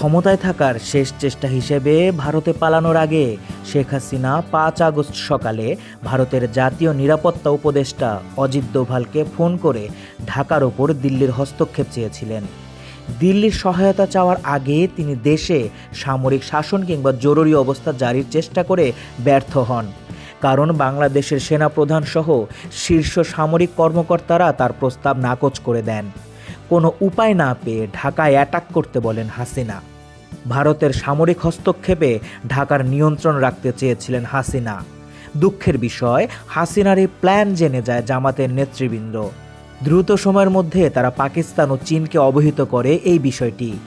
ক্ষমতায় থাকার শেষ চেষ্টা হিসেবে ভারতে পালানোর আগে শেখ হাসিনা পাঁচ আগস্ট সকালে ভারতের জাতীয় নিরাপত্তা উপদেষ্টা অজিত দোভালকে ফোন করে ঢাকার ওপর দিল্লির হস্তক্ষেপ চেয়েছিলেন। দিল্লির সহায়তা চাওয়ার আগে তিনি দেশে সামরিক শাসন কিংবা জরুরি অবস্থা জারির চেষ্টা করে ব্যর্থ হন। কারণ বাংলাদেশের সেনাপ্রধান সহ শীর্ষ সামরিক কর্মকর্তারা তার প্রস্তাব নাকচ করে দেন। কোনো উপায় না পেয়ে ঢাকায় অ্যাটাক করতে বলেন হাসিনা। ভারতের সামরিক হস্তক্ষেপে ঢাকার নিয়ন্ত্রণ রাখতে চেয়েছিলেন হাসিনা। দুঃখের বিষয়, হাসিনার এই প্ল্যান জেনে যায় জামাতের নেতৃবৃন্দ। দ্রুত সময়ের মধ্যে তারা পাকিস্তান ও চীনকে অবহিত করে এই বিষয়টি।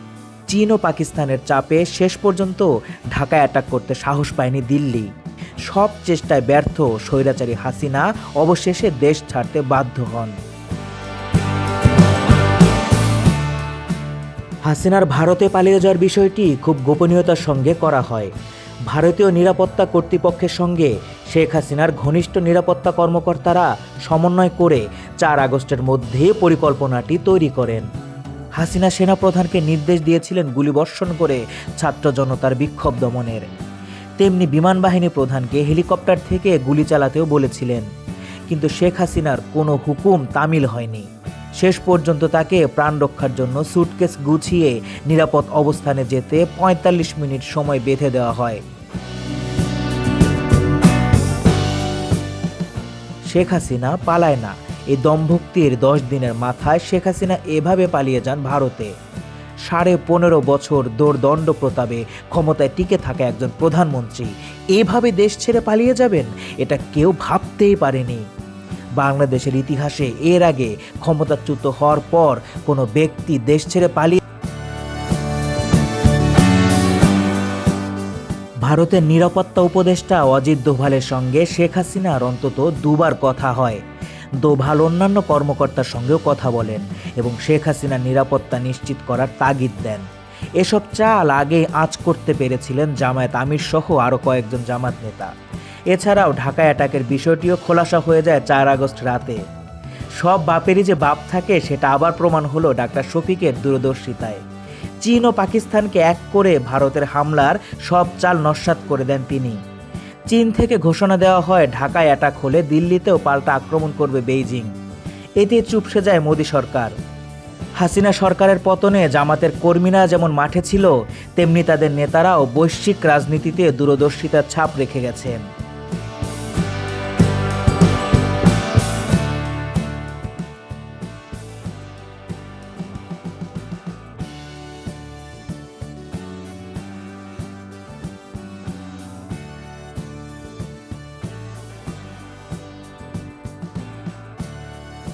চীন ও পাকিস্তানের চাপে শেষ পর্যন্ত ঢাকায় অ্যাটাক করতে সাহস পায়নি দিল্লি। সব চেষ্টায় ব্যর্থ স্বৈরাচারী হাসিনা অবশেষে দেশ ছাড়তে বাধ্য হন। হাসিনার ভারতে পালিয়ে যাওয়ার বিষয়টি খুব গোপনীয়তার সঙ্গে করা হয়। ভারতীয় নিরাপত্তা কর্তৃপক্ষের সঙ্গে শেখ হাসিনার ঘনিষ্ঠ নিরাপত্তা কর্মকর্তারা সমন্বয় করে চার আগস্টের মধ্যে পরিকল্পনাটি তৈরি করেন। হাসিনা সেনাপ্রধানকে নির্দেশ দিয়েছিলেন গুলিবর্ষণ করে ছাত্র জনতার বিক্ষোভ দমনের। তেমনি বিমান বাহিনী প্রধানকে হেলিকপ্টার থেকে গুলি চালাতেও বলেছিলেন। কিন্তু শেখ হাসিনার কোনো হুকুম তামিল হয়নি। শেষ পর্যন্ত তাকে প্রাণ রক্ষার জন্য সুটকেস গুছিয়ে নিরাপদ অবস্থানে যেতে ৪৫ মিনিট সময় বেঁধে দেওয়া হয়। শেখ হাসিনা পালায় না। এই দম্ভক্তির দশ দিনের মাথায় শেখ হাসিনা এভাবে পালিয়ে যান ভারতে। সাড়ে পনেরো বছর দোর্দণ্ড প্রতাপে ক্ষমতায় টিকে থাকা একজন প্রধানমন্ত্রী। এভাবে দেশ ছেড়ে পালিয়ে যাবেন? এটা কেউ ভাবতেই পারেনি। বাংলাদেশের ইতিহাসে এর আগে ক্ষমতাচ্যুত হওয়ার পর কোনো ব্যক্তি দেশ ছেড়ে পালিয়ে ভারতের নিরাপত্তা উপদেষ্টা অজিত দোভালের সঙ্গে শেখ হাসিনার অন্তত দুবার কথা হয়। দোভাল অন্যান্য কর্মকর্তার সঙ্গেও কথা বলেন এবং শেখ হাসিনার নিরাপত্তা নিশ্চিত করার তাগিদ দেন। এসব চাল আগে আঁচ করতে পেরেছিলেন জামায়াত আমির সহ আরও কয়েকজন জামাত নেতা। এছাড়াও ঢাকা অ্যাটাকের বিষয়টিও খোলাসা হয়ে যায় চার আগস্ট রাতে। সব বাপেরই যে বাপ থাকে, সেটা আবার প্রমাণ হলো ডাক্তার শফিকের দূরদর্শিতায়। চীন ও পাকিস্তানকে এক করে ভারতের হামলার সব চাল নস্যাৎ করে দেন তিনি। চীন থেকে ঘোষণা দেওয়া হয়, ঢাকায় অ্যাটাক হলে দিল্লিতেও পাল্টা আক্রমণ করবে বেইজিং। এতে চুপসে যায় মোদী সরকার। হাসিনা সরকারের পতনে জামাতের কর্মীরা যেমন মাঠে ছিল, তেমনি তাদের নেতারাও বৈশ্বিক রাজনীতিতে দূরদর্শিতার ছাপ রেখে গেছেন।